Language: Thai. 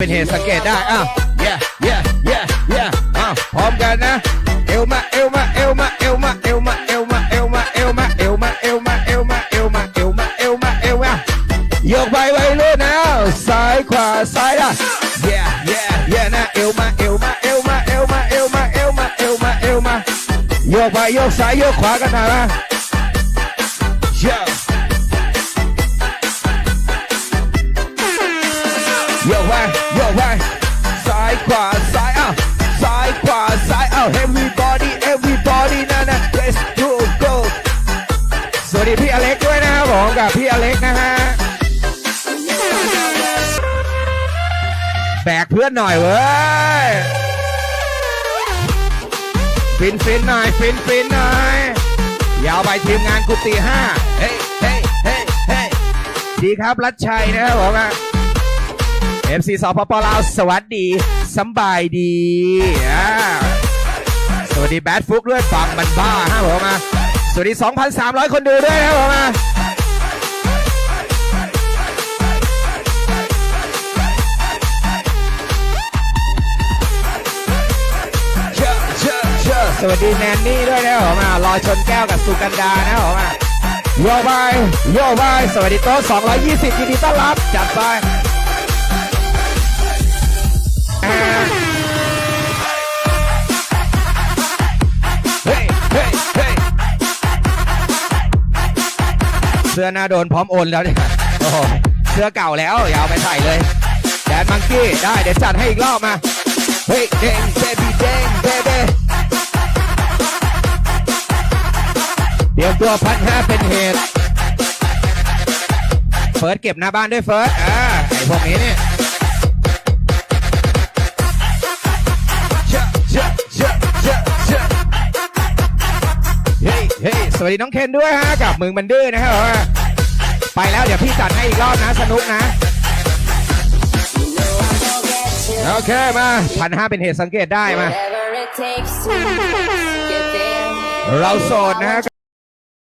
เป็นเหตุสังเกตได้อ้าว yeah yeah yeah yeah อ้าวพร้อมกันนะ เอวมาเอวมาเอวมาเอวมาเอวมาเอวมาเอวมาเอวมาเอวมาเอวมาเอวมาเอวมาเอวมาเอวมาเอวมาโยกไปไว้เลยนะซ้ายขวาซ้ายอะ yeah yeah yeah นะเอวมาเอวมาเอวมาเอวมาเอวมาเอวมาเอวมาเอวมาโยกไปโยกซ้ายโยกขวากันหน่อยนะ yeah ไปซ้ายขวาซ้ายอ้าวซ้ายขวาซ้ายอ้าว everybody everybody นะนะ let's go go สวัสดีพี่อเล็กด้วยนะครับผมกับพี่อเล็กนะฮะแบกเพื่อนหน่อยเว้ยฟินฟินหน่อยฟินฟินหน่อยยาวไปทีมงานกุฏิห้าเฮ้เฮ้เฮ้เฮ้ดีครับรัชชัยนะครับผมอะ เอฟซีสปปลาวสวัสดีสบายดีอ่าสวัสดีแบดฟุกด้วยฟังมันบ้าฮะผมมาสวัสดี 2,300 คนดูด้วยนะผมมาเชื่ออเชื่อสวัสดีแนนนี่ด้วยนะผมมารอชนแก้วกับสุกันดานะผมมาโยบายโยบายสวัสดีโต๊ะ220ยินดีต้อนรับ จัดไป สื้อหน้าโดนพร้อมโอนแล้วเนี่ยโอ้เสื้อเก่าแล้วอย่าเอาไปใส่เลยแดนมังกี้ได้เดี๋ยวจัดให้อีกรอบมา เฮ้ยเด้งเบบี้เด้งเบบี้เดี๋ยวตัวพันห้าเป็นเหตุ เฟิร์สเก็บหน้าบ้านด้วยเฟิร์สอ่าไอพวกนี้เนี่ย สวัสดีน้องเคนด้วยฮะกับมึงมันดื้อนะครับผมไปแล้วเดี๋ยวพี่จัดให้อีกรอบนะสนุกนะ โอเคมาพันห้าเป็นเหตุสังเกตได้มา Whatever it takes to get there. เราโสดนะฮะ